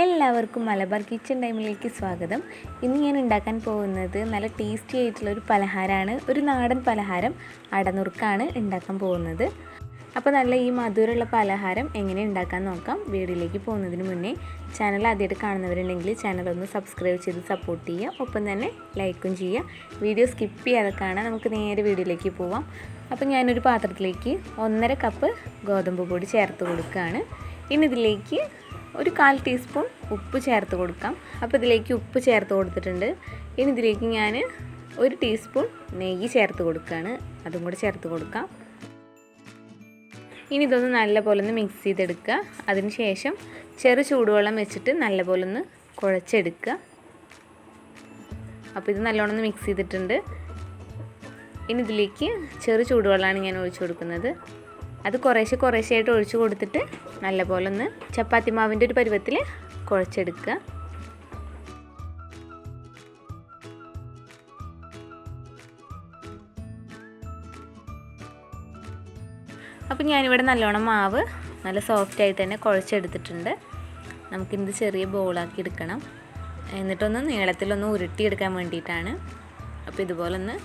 എല്ലാവർക്കും മലബാർ കിച്ചൺ ടൈമിലേക്ക് സ്വാഗതം. ഇന്ന് ഞാൻ ഉണ്ടാക്കാൻ പോകുന്നത് നല്ല ടേസ്റ്റി ആയിട്ടുള്ള ഒരു പലഹാരമാണ്. ഒരു നാടൻ പലഹാരം അടനുറുക്കാണ് ഉണ്ടാക്കാൻ പോകുന്നത്. അപ്പോൾ നല്ല ഈ മധുരമുള്ള പലഹാരം എങ്ങനെ ഉണ്ടാക്കാൻ നോക്കാം. വീഡിയോയിലേക്ക് പോകുന്നതിന് മുന്നേ ചാനൽ ആദ്യമായിട്ട് കാണുന്നവരുണ്ടെങ്കിൽ ചാനൽ ഒന്ന് സബ്സ്ക്രൈബ് ചെയ്ത് സപ്പോർട്ട് ചെയ്യുക. ഒപ്പം തന്നെ ലൈക്കും ചെയ്യുക. വീഡിയോ സ്കിപ്പ് ചെയ്യാതെ കാണാൻ നമുക്ക് നേരെ വീഡിയോയിലേക്ക് പോവാം. അപ്പോൾ ഞാനൊരു പാത്രത്തിലേക്ക് ഒന്നര കപ്പ് ഗോതമ്പ് പൊടി ചേർത്ത് കൊടുക്കുകയാണ്. ഇനി ഇതിലേക്ക് ഒരു കാൽ ടീസ്പൂൺ ഉപ്പ് ചേർത്ത് കൊടുക്കാം. അപ്പോൾ ഇതിലേക്ക് ഉപ്പ് ചേർത്ത് കൊടുത്തിട്ടുണ്ട്. ഇനി ഇതിലേക്ക് ഞാൻ ഒരു ടീസ്പൂൺ നെയ്യ് ചേർത്ത് കൊടുക്കുകയാണ്. അതും കൂടെ ചേർത്ത് കൊടുക്കാം. ഇനി ഇതൊന്ന് നല്ലപോലെ ഒന്ന് മിക്സ് ചെയ്തെടുക്കുക. അതിന് ശേഷം ചെറു ചൂടുവെള്ളം വെച്ചിട്ട് നല്ലപോലെ ഒന്ന് കുഴച്ചെടുക്കുക. അപ്പോൾ ഇത് നല്ലോണം ഒന്ന് മിക്സ് ചെയ്തിട്ടുണ്ട്. ഇനി ഇതിലേക്ക് ചെറു ചൂടുവെള്ളമാണ് ഞാൻ ഒഴിച്ചു കൊടുക്കുന്നത്. അത് കുറേശ്ശെ കുറേശ്ശെയായിട്ട് ഒഴിച്ചു കൊടുത്തിട്ട് നല്ലപോലെ ഒന്ന് ചപ്പാത്തി മാവിന്റെ ഒരു പരുവത്തിൽ കുഴച്ചെടുക്കുക. അപ്പം ഞാനിവിടെ നല്ലോണം മാവ് നല്ല സോഫ്റ്റായിട്ട് തന്നെ കുഴച്ചെടുത്തിട്ടുണ്ട്. നമുക്കിത് ചെറിയ ബോളാക്കി എടുക്കണം. എന്നിട്ടൊന്ന് നീളത്തിലൊന്ന് ഉരുട്ടിയെടുക്കാൻ വേണ്ടിയിട്ടാണ്. അപ്പോൾ ഇതുപോലൊന്ന്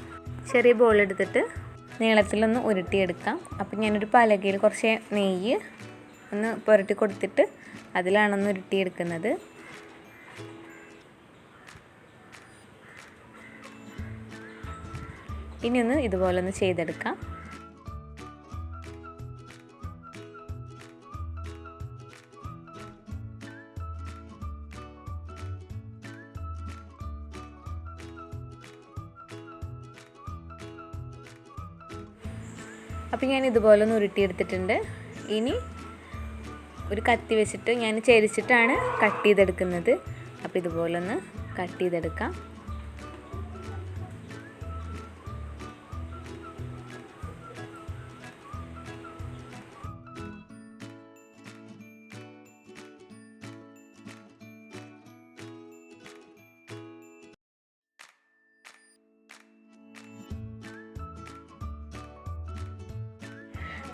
ചെറിയ ബോൾ എടുത്തിട്ട് നീളത്തിലൊന്ന് ഉരുട്ടിയെടുക്കാം. അപ്പം ഞാനൊരു പലകയിൽ കുറച്ച് നെയ്യ് ഒന്ന് പുരട്ടി കൊടുത്തിട്ട് അതിലാണൊന്ന് ഉരുട്ടിയെടുക്കുന്നത്. ഇനി ഒന്ന് ഇതുപോലെ ഒന്ന് ചെയ്തെടുക്കാം. അപ്പോൾ ഞാൻ ഇതുപോലെ ഒന്ന് ഉരുട്ടിയെടുത്തിട്ടുണ്ട്. ഇനി ഒരു കത്തി വെച്ചിട്ട് ഞാൻ ചരിച്ചിട്ടാണ് കട്ട് ചെയ്തെടുക്കുന്നത്. അപ്പോൾ ഇതുപോലെ ഒന്ന് കട്ട് ചെയ്തെടുക്കാം.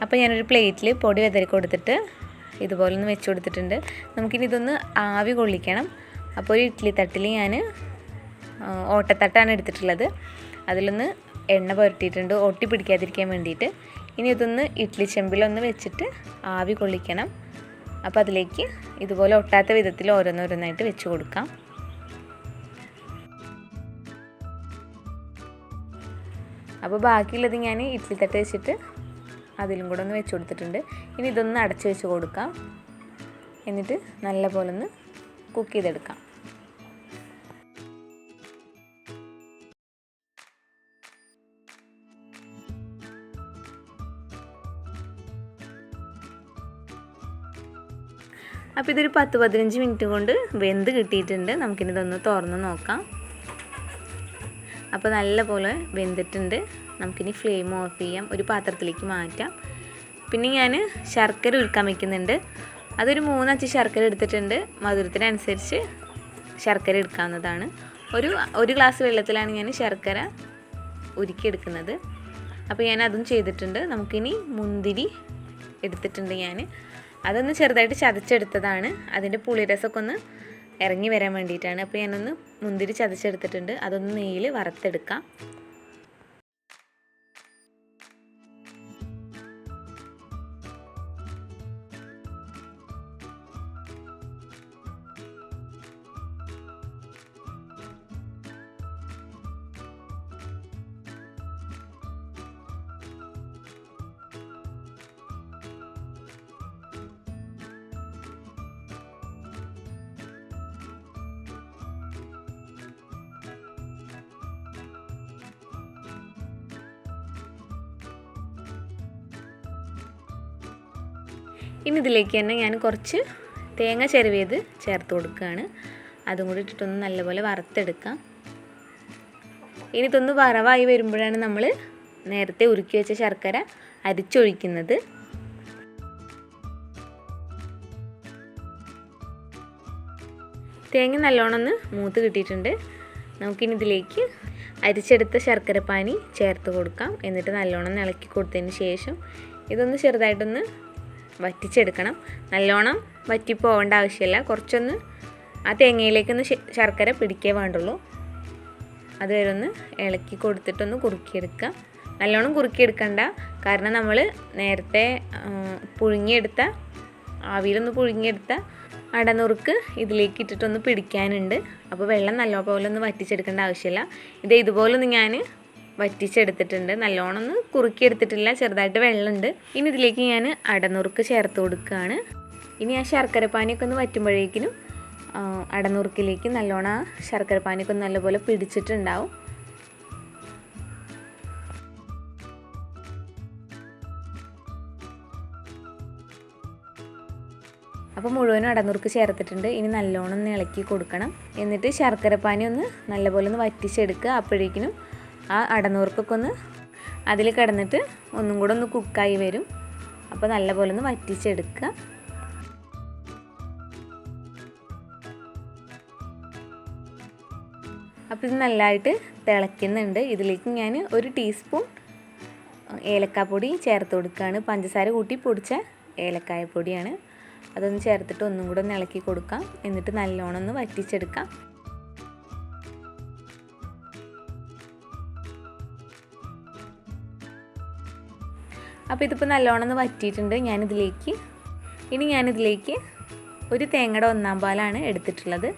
അപ്പോൾ ഞാനൊരു പ്ലേറ്റിൽ പൊടി വെതറി കൊടുത്തിട്ട് ഇതുപോലെ ഒന്ന് വെച്ച് കൊടുത്തിട്ടുണ്ട്. നമുക്കിനി ഇതൊന്ന് ആവി കൊള്ളിക്കണം. അപ്പോൾ ഒരു ഇഡ്ഡലി തട്ടിൽ ഞാൻ ഓട്ടത്തട്ടാണ് എടുത്തിട്ടുള്ളത്. അതിലൊന്ന് എണ്ണ പുരട്ടിയിട്ടുണ്ട്. ഒട്ടി പിടിക്കാതിരിക്കാൻ വേണ്ടിയിട്ട്. ഇനി ഇതൊന്ന് ഇഡ്ഡലി ചെമ്പിലൊന്ന് വെച്ചിട്ട് ആവി കൊള്ളിക്കണം. അപ്പോൾ അതിലേക്ക് ഇതുപോലെ ഒട്ടാത്ത വിധത്തിൽ ഓരോന്നോരോന്നായിട്ട് വെച്ച് കൊടുക്കാം. അപ്പോൾ ബാക്കിയുള്ളത് ഞാൻ ഇഡ്ഡലി തട്ട് വെച്ചിട്ട് അതിലും കൂടെ ഒന്ന് വെച്ച് കൊടുത്തിട്ടുണ്ട്. ഇനി ഇതൊന്ന് അടച്ച് വെച്ച് കൊടുക്കാം. എന്നിട്ട് നല്ല പോലെ ഒന്ന് കുക്ക് ചെയ്തെടുക്കാം. അപ്പോൾ ഇതൊരു പത്ത് പതിനഞ്ച് മിനിറ്റ് കൊണ്ട് വെന്ത് കിട്ടിയിട്ടുണ്ട്. നമുക്കിനി ഇതൊന്ന് തുറന്ന് നോക്കാം. അപ്പോൾ നല്ല പോലെ വെന്തിട്ടുണ്ട്. നമുക്കിനി ഫ്ലെയിം ഓഫ് ചെയ്യാം. ഒരു പാത്രത്തിലേക്ക് മാറ്റാം. പിന്നെ ഞാൻ ശർക്കര ഉരുക്കാൻ വയ്ക്കുന്നുണ്ട് അതൊരു മൂന്നഞ്ച് ശർക്കര എടുത്തിട്ടുണ്ട്. മധുരത്തിനനുസരിച്ച് ശർക്കര എടുക്കാവുന്നതാണ്. ഒരു ഒരു ഗ്ലാസ് വെള്ളത്തിലാണ് ഞാൻ ശർക്കര ഉരുക്കിയെടുക്കുന്നത്. അപ്പോൾ ഞാൻ അതും ചെയ്തിട്ടുണ്ട്. നമുക്കിനി മുന്തിരി എടുത്തിട്ടുണ്ട് ഞാൻ അതൊന്ന് ചെറുതായിട്ട് ചതച്ചെടുത്തതാണ്. അതിന്റെ പുളിരസമൊക്കെ ഒന്ന് ഇറങ്ങി വരാൻ വേണ്ടിയിട്ടാണ്. അപ്പോൾ ഞാനൊന്ന് മുന്തിരി ചതച്ചെടുത്തിട്ടുണ്ട്. അതൊന്ന് നെയ്യിൽ വറുത്തെടുക്കാം. ഇനി ഇതിലേക്ക് തന്നെ ഞാൻ കുറച്ച് തേങ്ങ ചിരവിയത് ചേർത്ത് കൊടുക്കുകയാണ്. അതും കൂടി ഇട്ടിട്ടൊന്ന് നല്ലപോലെ വറുത്തെടുക്കാം. ഇനി ഇതൊന്ന് വറവായി വരുമ്പോഴാണ് നമ്മൾ നേരത്തെ ഉരുക്കി വെച്ച ശർക്കര അരിച്ചൊഴിക്കുന്നത്. തേങ്ങ നല്ലോണം ഒന്ന് മൂത്ത് കിട്ടിയിട്ടുണ്ട്. നമുക്കിനി ഇതിലേക്ക് അരിച്ചെടുത്ത ശർക്കരപ്പാനി ചേർത്ത് കൊടുക്കാം. എന്നിട്ട് നല്ലോണം ഇളക്കി കൊടുത്തതിന് ശേഷം ഇതൊന്ന് ചെറുതായിട്ടൊന്ന് വറ്റിച്ചെടുക്കണം. നല്ലോണം വറ്റി പോകേണ്ട ആവശ്യമില്ല. കുറച്ചൊന്ന് ആ തേങ്ങയിലേക്കൊന്ന് ശർക്കര പിടിക്കേ വേണ്ടുള്ളൂ. അതുവരെ ഒന്ന് ഇളക്കി കൊടുത്തിട്ടൊന്ന് കുറുക്കിയെടുക്കുക. നല്ലോണം കുറുക്കിയെടുക്കണ്ട. കാരണം നമ്മൾ നേരത്തെ പുഴുങ്ങിയെടുത്ത ആവിയിലൊന്ന് പുഴുങ്ങിയെടുത്ത അടനുറുക്ക് ഇതിലേക്ക് ഇട്ടിട്ടൊന്ന് പിടിക്കാനുണ്ട്. അപ്പോൾ വെള്ളം നല്ലപോലെ ഒന്ന് വറ്റിച്ചെടുക്കേണ്ട ആവശ്യമില്ല. ഇത് ഇതുപോലൊന്ന് ഞാൻ വറ്റിച്ചെടുത്തിട്ടുണ്ട്. നല്ലോണം ഒന്ന് കുറുക്കിയെടുത്തിട്ടില്ല. ചെറുതായിട്ട് വെള്ളമുണ്ട്. ഇനി ഇതിലേക്ക് ഞാൻ അടനുറുക്ക് ചേർത്ത് കൊടുക്കുകയാണ്. ഇനി ആ ശർക്കരപ്പാനിയൊക്കെ ഒന്ന് വറ്റുമ്പോഴേക്കിനും അടനുറുക്കിലേക്ക് നല്ലോണം ആ ശർക്കരപ്പാനിയൊക്കെ ഒന്ന് നല്ലപോലെ പിടിച്ചിട്ടുണ്ടാവും. അപ്പോൾ മുഴുവനും അടനുറുക്ക് ചേർത്തിട്ടുണ്ട്. ഇനി നല്ലോണം ഒന്ന് ഇളക്കി കൊടുക്കണം. എന്നിട്ട് ശർക്കരപ്പാനി ഒന്ന് നല്ലപോലെ ഒന്ന് വറ്റിച്ചെടുക്കുക. അപ്പോഴേക്കിനും ആ അടനൂർക്കൊക്കെ ഒന്ന് അതിൽ കിടന്നിട്ട് ഒന്നും കൂടെ ഒന്ന് കുക്കായി വരും. അപ്പോൾ നല്ലപോലെ ഒന്ന് വറ്റിച്ചെടുക്കുക. അപ്പോൾ ഇത് നല്ലതായിട്ട് തിളയ്ക്കുന്നുണ്ട്. ഇതിലേക്ക് ഞാൻ ഒരു ടീസ്പൂൺ ഏലക്കാപ്പൊടി ചേർത്ത് കൊടുക്കുകയാണ്. പഞ്ചസാര കൂട്ടി പൊടിച്ച ഏലക്കായ പൊടിയാണ്. അതൊന്ന് ചേർത്തിട്ട് ഒന്നും കൂടെ ഒന്ന് ഇളക്കി കൊടുക്കാം. എന്നിട്ട് നല്ലോണം ഒന്ന് വറ്റിച്ചെടുക്കാം. അപ്പോൾ ഇതിപ്പോൾ നല്ലോണം ഒന്ന് വറ്റിയിട്ടുണ്ട് ഞാനിതിലേക്ക്. ഇനി ഞാനിതിലേക്ക് ഒരു തേങ്ങയുടെ ഒന്നാം പാലാണ് എടുത്തിട്ടുള്ളത്.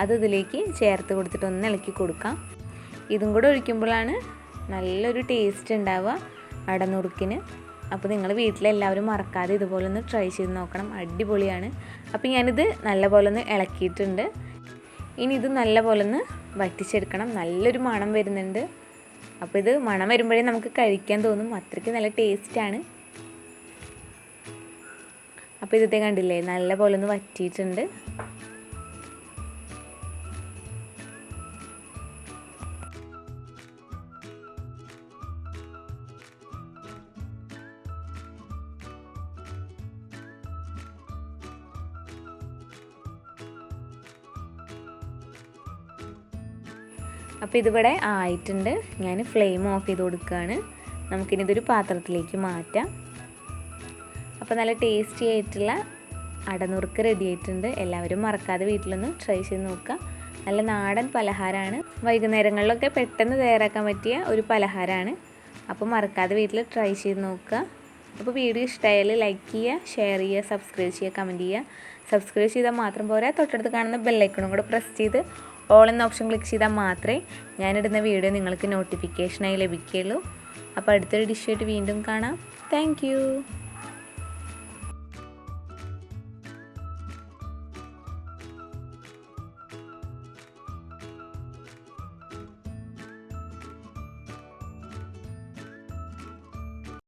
അത് ഇതിലേക്ക് ചേർത്ത് കൊടുത്തിട്ട് ഒന്ന് ഇളക്കി കൊടുക്കാം. ഇതും കൂടെ ഒഴിക്കുമ്പോഴാണ് നല്ലൊരു ടേസ്റ്റ് ഉണ്ടാവുക അടനുറുക്കിന്. അപ്പോൾ നിങ്ങൾ വീട്ടിലെല്ലാവരും മറക്കാതെ ഇതുപോലെ ഒന്ന് ട്രൈ ചെയ്ത് നോക്കണം. അടിപൊളിയാണ്. അപ്പോൾ ഞാനിത് നല്ലപോലെ ഒന്ന് ഇളക്കിയിട്ടുണ്ട്. ഇനി ഇത് നല്ലപോലെ ഒന്ന് വറ്റിച്ചെടുക്കണം. നല്ലൊരു മണം വരുന്നുണ്ട്. അപ്പോൾ ഇത് മണം വരുമ്പോഴേ നമുക്ക് കഴിക്കാൻ തോന്നും. അത്രയ്ക്ക് നല്ല ടേസ്റ്റാണ് അപ്പോൾ ഇതത്തെ കണ്ടില്ലേ? നല്ല പോലെ ഒന്ന് വറ്റിയിട്ടുണ്ട്. അപ്പോൾ ഇതിവിടെ ആയിട്ടുണ്ട്. ഞാൻ ഫ്ലെയിം ഓഫ് ചെയ്ത് കൊടുക്കുകയാണ് നമുക്കിനി ഇതൊരു പാത്രത്തിലേക്ക് മാറ്റാം. അപ്പോൾ നല്ല ടേസ്റ്റി ആയിട്ടുള്ള അടനുറുക്ക് റെഡി ആയിട്ടുണ്ട്. എല്ലാവരും മറക്കാതെ വീട്ടിലൊന്ന് ട്രൈ ചെയ്ത് നോക്കുക. നല്ല നാടൻ പലഹാരമാണ്. വൈകുന്നേരങ്ങളിലൊക്കെ പെട്ടെന്ന് തയ്യാറാക്കാൻ പറ്റിയ ഒരു പലഹാരമാണ്. അപ്പോൾ മറക്കാതെ വീട്ടിൽ ട്രൈ ചെയ്ത് നോക്കുക. അപ്പോൾ വീഡിയോ ഇഷ്ടമായാൽ ലൈക്ക് ചെയ്യുക ഷെയർ ചെയ്യുക സബ്സ്ക്രൈബ് ചെയ്യുക കമന്റ് ചെയ്യുക. സബ്സ്ക്രൈബ് ചെയ്താൽ മാത്രം പോരാ തൊട്ടടുത്ത് കാണുന്ന ബെല്ലൈക്കണും കൂടെ പ്രസ് ചെയ്ത് ഓൾ എന്ന ഓപ്ഷൻ ക്ലിക്ക് ചെയ്താൽ മാത്രമേ ഞാനിടുന്ന വീഡിയോ നിങ്ങൾക്ക് നോട്ടിഫിക്കേഷനായി ലഭിക്കുകയുള്ളൂ. അപ്പോൾ അടുത്തൊരു ഡിഷായിട്ട് വീണ്ടും കാണാം. താങ്ക്